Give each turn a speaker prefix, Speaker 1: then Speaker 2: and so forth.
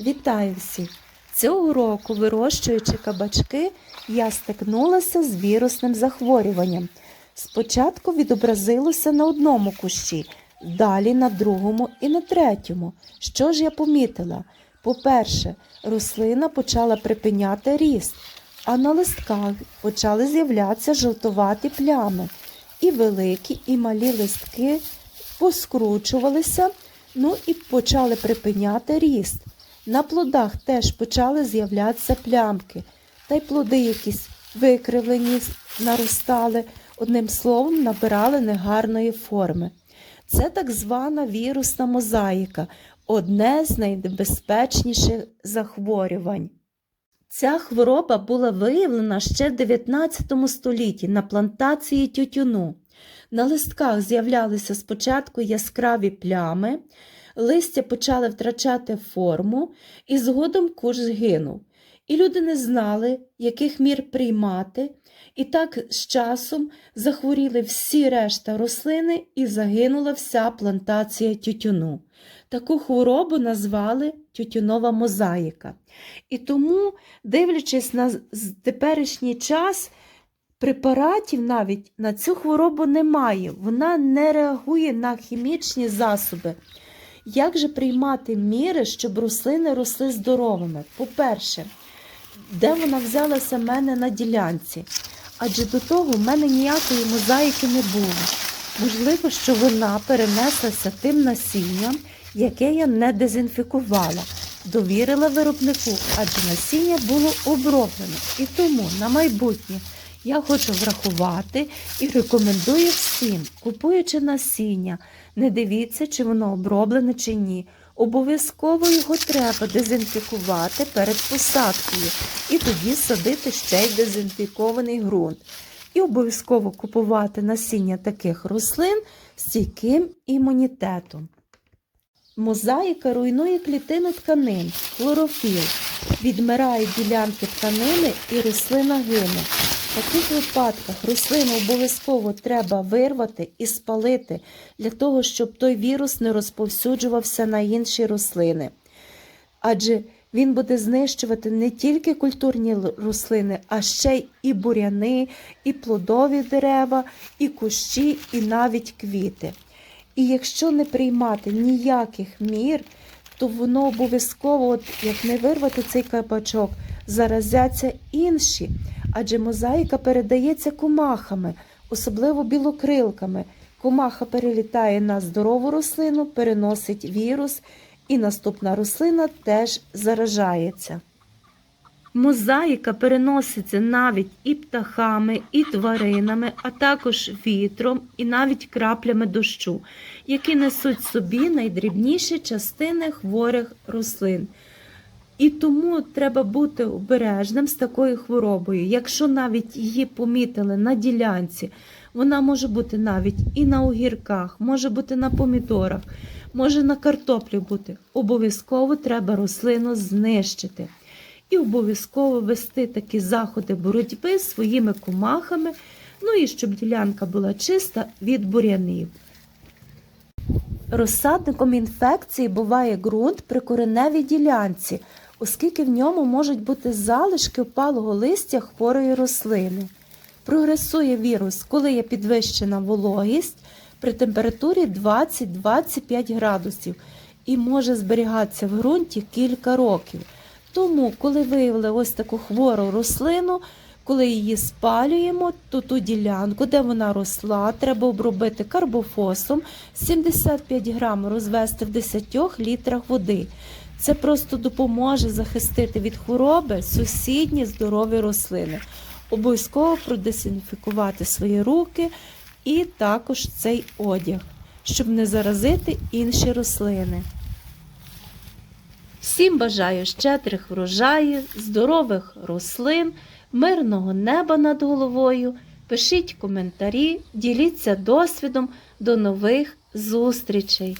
Speaker 1: Вітаю всіх! Цього року, вирощуючи кабачки, я стикнулася з вірусним захворюванням. Спочатку відобразилося на одному кущі, далі на другому і на третьому. Що ж я помітила? По-перше, рослина почала припиняти ріст, а на листках почали з'являтися жовтуваті плями. І великі, і малі листки поскручувалися, ну і почали припиняти ріст. На плодах теж почали з'являтися плямки, та й плоди якісь викривлені наростали, одним словом, набирали негарної форми. Це так звана вірусна мозаїка, одне з найнебезпечніших захворювань. Ця хвороба була виявлена ще в 19 столітті на плантації тютюну. На листках з'являлися спочатку яскраві плями, листя почали втрачати форму, і згодом куш згинув. І люди не знали, яких мір приймати, і так з часом захворіли всі решта рослини і загинула вся плантація тютюну. Таку хворобу назвали тютюнова мозаїка. І тому, дивлячись на теперішній час, препаратів навіть на цю хворобу немає. Вона не реагує на хімічні засоби. Як же приймати міри, щоб рослини росли здоровими? По-перше, де вона взялася в мене на ділянці? Адже до того в мене ніякої мозаїки не було. Можливо, що вона перенеслася тим насінням, яке я не дезінфікувала, довірила виробнику, адже насіння було оброблено. І тому на майбутнє я хочу врахувати і рекомендую всім, купуючи насіння, не дивіться, чи воно оброблене чи ні. Обов'язково його треба дезінфікувати перед посадкою і тоді садити ще й дезінфікований ґрунт. І обов'язково купувати насіння таких рослин з стійким імунітетом. Мозаїка руйнує клітину тканин, хлорофіл, відмирають ділянки тканини і рослина гине. В таких випадках рослину обов'язково треба вирвати і спалити для того, щоб той вірус не розповсюджувався на інші рослини. Адже він буде знищувати не тільки культурні рослини, а ще і буряни, і плодові дерева, і кущі, і навіть квіти. І якщо не приймати ніяких мір, то воно обов'язково, от як не вирвати цей кабачок, заразяться інші. Адже мозаїка передається комахами, особливо білокрилками. Комаха перелітає на здорову рослину, переносить вірус, і наступна рослина теж заражається. Мозаїка переноситься навіть і птахами, і тваринами, а також вітром, і навіть краплями дощу, які несуть собі найдрібніші частини хворих рослин. І тому треба бути обережним з такою хворобою. Якщо навіть її помітили на ділянці, вона може бути навіть і на огірках, може бути на помідорах, може на картоплі бути. Обов'язково треба рослину знищити. І обов'язково вести такі заходи боротьби своїми комахами, ну і щоб ділянка була чиста від бур'янів. Розсадником інфекції буває ґрунт при кореневій ділянці, оскільки в ньому можуть бути залишки опалого листя хворої рослини. Прогресує вірус, коли є підвищена вологість при температурі 20-25 градусів і може зберігатися в ґрунті кілька років. Тому, коли виявили ось таку хвору рослину, коли її спалюємо, то ту ділянку, де вона росла, треба обробити карбофосом, 75 грам розвести в 10 літрах води. Це просто допоможе захистити від хвороби сусідні здорові рослини. Обов'язково продезінфікувати свої руки і також цей одяг, щоб не заразити інші рослини. Всім бажаю щедрих врожаїв, здорових рослин, мирного неба над головою. Пишіть коментарі, діліться досвідом. До нових зустрічей!